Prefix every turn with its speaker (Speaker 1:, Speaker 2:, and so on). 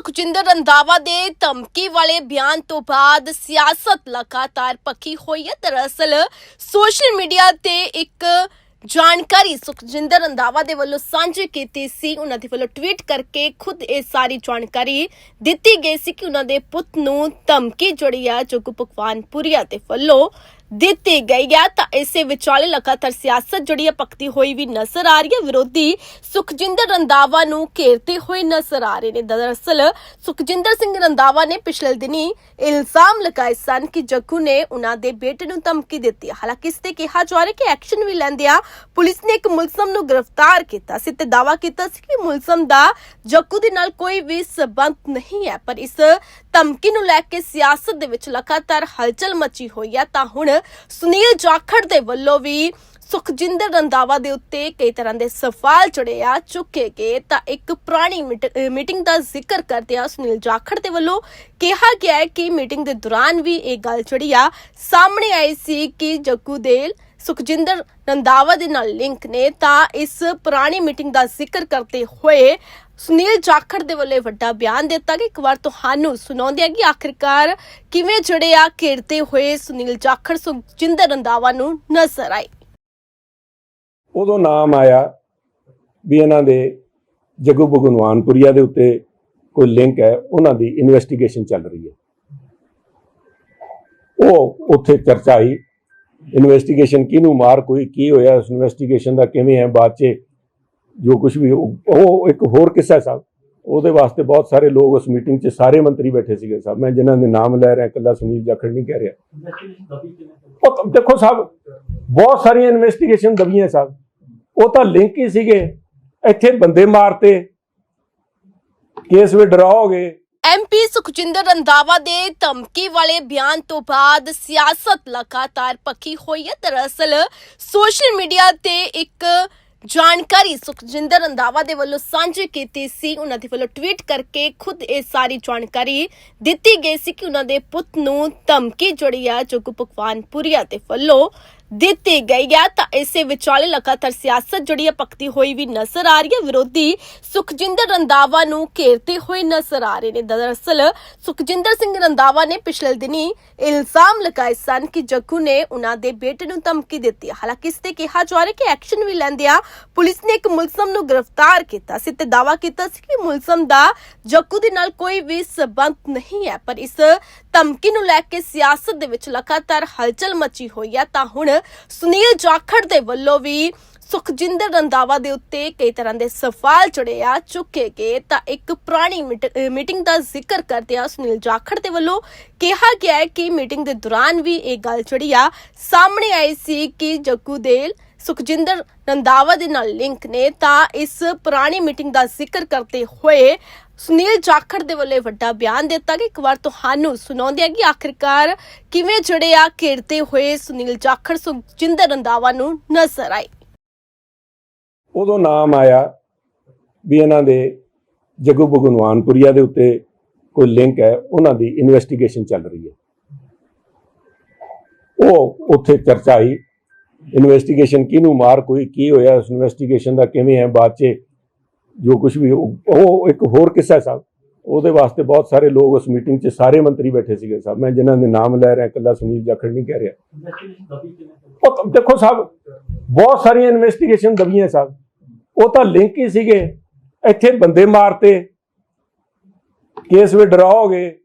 Speaker 1: ਸੁਖਜਿੰਦਰ ਰੰਧਾਵਾ ਦੇ ਧਮਕੀ ਵਾਲੇ ਬਿਆਨ ਤੋਂ ਬਾਅਦ ਸਿਆਸਤ ਲਗਾਤਾਰ ਪੱਕੀ ਹੋਈ ਹੈ। ਦਰਅਸਲ ਸੋਸ਼ਲ ਮੀਡੀਆ ਤੇ ਇੱਕ ਜਾਣਕਾਰੀ ਸੁਖਜਿੰਦਰ ਰੰਧਾਵਾ ਦੇ ਵੱਲੋਂ ਸਾਂਝੀ ਕੀਤੀ ਸੀ। ਉਹਨਾਂ ਦੇ ਵੱਲੋਂ ਟਵੀਟ ਕਰਕੇ ਖੁਦ ਇਹ ਸਾਰੀ ਜਾਣਕਾਰੀ ਦਿੱਤੀ ਗਈ ਸੀ ਕਿ ਉਹਨਾਂ ਦੇ ਪੁੱਤ ਨੂੰ ਧਮਕੀ ਜੁੜੀ ਆ ਜੋ ਕਿ ਭਗਵਾਨਪੁਰੀਆ ਦੇ ਵੱਲੋਂ ਦਿੱਤੀ ਗਈ ਹੈ ਤਾਂ ਇਸੇ ਵਿਚਾਲੇ ਲਗਾਤਾਰ ਸਿਆਸਤ ਜਿਹੜੀ ਹੈ ਪੱਕਦੀ ਹੋਈ ਵੀ ਨਜ਼ਰ ਆ ਰਹੀ ਹੈ। ਵਿਰੋਧੀ ਸੁਖਜਿੰਦਰ ਰੰਧਾਵਾ ਨੂੰ ਘੇਰਦੇ ਹੋਏ ਨਜ਼ਰ ਆ ਰਹੇ ਨੇ। ਦਰਅਸਲ ਸੁਖਜਿੰਦਰ ਸਿੰਘ ਰੰਧਾਵਾ ਨੇ ਪਿਛਲੇ ਦਿਨੀ ਇਲਜ਼ਾਮ ਲਗਾਏ ਸਨ ਕਿ ਜੱਗੂ ਨੇ ਉਹਨਾਂ ਦੇ ਬੇਟੇ ਨੂੰ ਧਮਕੀ ਦਿੱਤੀ ਹਾਲਾਂਕਿ ਇਸ ਤੇ ਕਿਹਾ ਜਾ ਰਿਹਾ ਕਿ ਐਕਸ਼ਨ ਵੀ ਲੈਂਦੇ ਆ। ਪੁਲਿਸ ਨੇ ਇੱਕ ਮੁਲਜ਼ਮ ਨੂੰ ਗ੍ਰਿਫਤਾਰ ਕੀਤਾ ਸੀ ਤੇ ਦਾਅਵਾ ਕੀਤਾ ਸੀ ਕਿ ਮੁਲਜ਼ਮ ਦਾ ਜੱਗੂ ਦੇ ਨਾਲ ਕੋਈ ਵੀ ਸਬੰਧ ਨਹੀਂ ਹੈ, ਪਰ ਇਸ ਧਮਕੀ ਨੂੰ ਲੈ ਕੇ ਸਿਆਸਤ ਦੇ ਵਿੱਚ ਲਗਾਤਾਰ ਹਲਚਲ ਮਚੀ ਹੋਈ ਹੈ ਤਾਂ ਹੁਣ ਸੁਨੀਲ ਜਾਖੜ ਦੇ ਵੱਲੋਂ ਵੀ ਸੁਖਜਿੰਦਰ ਰੰਧਾਵਾ ਦੇ ਉੱਤੇ ਕਈ ਤਰ੍ਹਾਂ ਦੇ ਸਵਾਲ ਚੜੇ ਆ ਚੁੱਕੇ ਗਏ। ਤਾਂ ਇੱਕ ਪੁਰਾਣੀ ਮੀਟਿੰਗ ਦਾ ਜ਼ਿਕਰ ਕਰਦੇ ਆ ਸੁਨੀਲ ਜਾਖੜ ਦੇ ਵੱਲੋਂ। ਕਿਹਾ ਗਿਆ ਹੈ ਕਿ ਮੀਟਿੰਗ ਦੇ ਦੌਰਾਨ ਵੀ ਇਹ ਗੱਲ ਚੜੀ ਆ ਸਾਹਮਣੇ ਆਈ ਸੀ ਕਿ ਜੱਗੂ ਦੇਲ ਸੁਖਜਿੰਦਰ ਰੰਧਾਵਾ ਦੇ ਨਾਲ ਲਿੰਕ ਨੇ। ਤਾਂ ਇਸ ਪੁਰਾਣੀ ਮੀਟਿੰਗ ਦਾ ਜ਼ਿਕਰ ਕਰਦੇ ਹੋਏ ਸੁਨੀਲ ਜਾਖੜ ਦੇ ਵੱਲੋਂ ਵੱਡਾ ਬਿਆਨ ਦਿੱਤਾ ਕਿ ਇੱਕ ਵਾਰ ਤੁਹਾਨੂੰ ਸੁਣਾਉਂਦੇ ਆ ਕਿ ਆਖਿਰਕਾਰ ਕਿਵੇਂ ਜੜੇ ਆ, ਘੇਰਦੇ ਹੋਏ ਸੁਨੀਲ ਜਾਖੜ, ਸੁਖਜਿੰਦਰ ਰੰਧਾਵਾ ਨੂੰ ਨਜ਼ਰ ਆਏ।
Speaker 2: ਉਦੋਂ ਨਾਮ ਆਇਆ ਵੀ ਇਹਨਾਂ ਦੇ ਜੱਗੂ ਭਗਵਾਨਪੁਰੀਆ ਦੇ ਉੱਤੇ ਕੋਈ ਲਿੰਕ ਹੈ, ਉਹਨਾਂ ਦੀ ਇਨਵੈਸਟੀਗੇਸ਼ਨ ਚੱਲ ਰਹੀ ਹੈ। ਉਹ ਉੱਥੇ ਚਰਚਾ ਆਈ ਇਨਵੈਸਟੀਗੇਸ਼ਨ ਕਿਹਨੂੰ ਮਾਰ, ਕੋਈ ਕੀ ਹੋਇਆ, ਉਸ ਇਨਵੈਸਟੀਗੇਸ਼ਨ ਦਾ ਕਿਵੇਂ ਹੈ, ਬਾਅਦ 'ਚ ਜੋ ਕੁਝ ਵੀ ਉਹ ਇੱਕ ਹੋਰ ਕਿੱਸਾ ਹੈ ਸਾਹਿਬ। ਉਹਦੇ ਵਾਸਤੇ ਬਹੁਤ ਸਾਰੇ ਲੋਕ ਉਸ ਮੀਟਿੰਗ 'ਚ ਸਾਰੇ ਮੰਤਰੀ ਬੈਠੇ ਸੀਗੇ ਸਾਹਿਬ। ਮੈਂ ਜਿਨ੍ਹਾਂ ਦੇ ਨਾਮ ਲੈ ਰਿਹਾ, ਇਕੱਲਾ ਸੁਨੀਲ ਜਾਖੜ ਨਹੀਂ ਕਹਿ ਰਿਹਾ। ਉਹ ਦੇਖੋ ਸਾਹਿਬ, ਬਹੁਤ ਸਾਰੀਆਂ ਇਨਵੈਸਟੀਗੇਸ਼ਨ ਦਬੀਆਂ ਸਾਹਿਬ। ਉਹ ਤਾਂ ਲਿੰਕ ਹੀ ਸੀਗੇ। ਇੱਥੇ ਬੰਦੇ ਮਾਰਤੇ। ਕੇਸ ਵਿਡਰਾ ਹੋ ਗਏ।
Speaker 1: ਐਮਪੀ ਸੁਖਜਿੰਦਰ ਰੰਧਾਵਾ ਦੇ ਧਮਕੀ ਵਾਲੇ ਬਿਆਨ ਤੋਂ ਬਾਅਦ ਸਿਆਸਤ ਲਗਾਤਾਰ ਪੱਕੀ ਹੋਈ ਹੈ। ਦਰਅਸਲ ਸੋਸ਼ਲ ਮੀਡੀਆ ਤੇ ਇੱਕ ਜਾਣਕਾਰੀ ਸੁਖਜਿੰਦਰ ਰੰਧਾਵਾ ਦੇ ਵੱਲੋਂ ਸਾਂਝੀ ਕੀਤੀ ਸੀ। ਉਹਨਾਂ ਦੇ ਵੱਲੋਂ ਟਵੀਟ ਕਰਕੇ ਖੁਦ ਇਹ ਸਾਰੀ ਜਾਣਕਾਰੀ ਦਿੱਤੀ ਗਈ ਸੀ ਕਿ ਉਹਨਾਂ ਦੇ ਪੁੱਤ ਨੂੰ ਧਮਕੀ ਜੁੜੀ ਆ, ਜੋ ਕਿ ਭਗਵਾਨਪੁਰੀਆ ਦੇ ਵੱਲੋਂ ਦਿੱਤੀ ਗਈ ਹੈ ਤਾਂ ਇਸੇ ਵਿਚਾਲੇ ਲਗਾਤਾਰ ਸਿਆਸਤ ਜਿਹੜੀ ਹੈ ਪਕਤੀ ਹੋਈ ਵੀ ਨਜ਼ਰ ਆ ਰਹੀ ਹੈ। ਵਿਰੋਧੀ ਸੁਖਜਿੰਦਰ ਰੰਧਾਵਾ ਨੂੰ ਘੇਰਦੇ ਹੋਏ ਨਜ਼ਰ ਆ ਰਹੇ ਨੇ। ਦਰਅਸਲ ਸੁਖਜਿੰਦਰ ਸਿੰਘ ਰੰਧਾਵਾ ਨੇ ਪਿਛਲੇ ਦਿਨੀ ਇਲਜ਼ਾਮ ਲਗਾਏ ਸਨ ਕਿ ਜੱਗੂ ਨੇ ਉਹਨਾਂ ਦੇ ਬੇਟੇ ਨੂੰ ਧਮਕੀ ਦਿੱਤੀ ਹਾਲਾਂਕਿ ਇਸ ਤੇ ਕਿਹਾ ਜਾ ਰਿਹਾ ਕਿ ਐਕਸ਼ਨ ਵੀ ਲੈਂਦੇ ਆ। ਪੁਲਿਸ ਨੇ ਇੱਕ ਮੁਲਜ਼ਮ ਨੂੰ ਗ੍ਰਿਫਤਾਰ ਕੀਤਾ ਸੀ ਤੇ ਦਾਅਵਾ ਕੀਤਾ ਸੀ ਕਿ ਮੁਲਜ਼ਮ ਦਾ ਜੱਗੂ ਦੇ ਨਾਲ ਕੋਈ ਵੀ ਸਬੰਧ ਨਹੀਂ ਹੈ। ਪਰ ਇਸ ਧਮਕੀ ਨੂੰ ਲੈ ਕੇ ਸਿਆਸਤ ਦੇ ਵਿੱਚ ਲਗਾਤਾਰ ਹਲਚਲ ਮਚੀ ਹੋਈ ਹੈ ਤਾਂ ਹੁਣ ਸੁਨੀਲ ਜਾਖੜ ਦੇ ਵੱਲੋਂ ਵੀ ਸੁਖਜਿੰਦਰ ਰੰਧਾਵਾ ਦੇ ਉੱਤੇ ਕਈ ਤਰ੍ਹਾਂ ਦੇ ਸਵਾਲ ਚੜੇ ਆ ਚੁੱਕੇ ਗਏ। ਤਾਂ ਇੱਕ ਪੁਰਾਣੀ ਮੀਟਿੰਗ ਦਾ ਜ਼ਿਕਰ ਕਰਦੇ ਆ ਸੁਨੀਲ ਜਾਖੜ ਦੇ ਵੱਲੋਂ ਕਿਹਾ ਗਿਆ ਕਿ ਮੀਟਿੰਗ ਦੇ ਦੌਰਾਨ ਵੀ ਇਹ ਗੱਲ ਚੜੀ ਆ ਸਾਹਮਣੇ ਆਈ ਸੀ ਕਿ ਜੱਗੂ ਦੇਲ ਸੁਖਜਿੰਦਰ ਰੰਧਾਵਾ ਦੇ ਨਾਲ ਲਿੰਕ ਨੇ, ਤਾਂ ਇਸ ਪੁਰਾਣੀ ਮੀਟਿੰਗ ਦਾ ਜ਼ਿਕਰ ਕਰਦੇ ਹੋਏ ਸੁਨੀਲ ਜਾਖੜ ਦੇ ਵੱਲੋਂ ਵੱਡਾ ਬਿਆਨ ਦਿੱਤਾ ਕਿ ਇੱਕ ਵਾਰ ਤੁਹਾਨੂੰ ਸੁਣਾਉਂਦੇ ਆ ਕਿ ਆਖਿਰਕਾਰ ਕਿਵੇਂ ਜੜੇ ਆ ਘੇਰਦੇ ਹੋਏ ਸੁਨੀਲ ਜਾਖੜ, ਸੁਖਜਿੰਦਰ ਰੰਧਾਵਾ ਨੂੰ ਨਜ਼ਰ ਆਏ।
Speaker 2: ਉਦੋਂ ਨਾਮ ਆਇਆ ਵੀ ਇਹਨਾਂ ਦੇ ਜੱਗੂ ਭਗਵਾਨਪੁਰੀਆ ਦੇ ਉੱਤੇ ਕੋਈ ਲਿੰਕ ਹੈ, ਉਹਨਾਂ ਦੀ ਇਨਵੈਸਟੀਗੇਸ਼ਨ ਚੱਲ ਰਹੀ ਹੈ। ਉਹ ਉੱਥੇ ਚਰਚਾ ਆਈ ਇਨਵੈਸਟੀਗੇਸ਼ਨ ਕਿਹਨੂੰ ਮਾਰ, ਕੋਈ ਕੀ ਹੋਇਆ, ਉਸ ਇਨਵੈਸਟੀਗੇਸ਼ਨ ਦਾ ਕਿਵੇਂ ਹੈ, ਬਾਅਦ 'ਚ ਜੋ ਕੁਝ ਵੀ ਉਹ ਇੱਕ ਹੋਰ ਕਿੱਸਾ ਸਾਹਿਬ। ਉਹਦੇ ਵਾਸਤੇ ਬਹੁਤ ਸਾਰੇ ਲੋਕ ਉਸ ਮੀਟਿੰਗ 'ਚ ਸਾਰੇ ਮੰਤਰੀ ਬੈਠੇ ਸੀਗੇ ਸਾਹਿਬ। ਮੈਂ ਜਿਨ੍ਹਾਂ ਦੇ ਨਾਮ ਲੈ ਰਿਹਾ, ਇਕੱਲਾ ਸੁਨੀਲ ਜਾਖੜ ਨਹੀਂ ਕਹਿ ਰਿਹਾ। ਉਹ ਦੇਖੋ ਸਾਹਿਬ, ਬਹੁਤ ਸਾਰੀਆਂ ਇਨਵੈਸਟੀਗੇਸ਼ਨ ਦਬੀਆਂ ਸਾਹਿਬ। ਉਹ ਤਾਂ ਲਿੰਕ ਹੀ ਸੀਗੇ। ਇੱਥੇ ਬੰਦੇ ਮਾਰਤੇ। ਕੇਸ ਵਿਡਰਾ ਹੋ ਗਏ।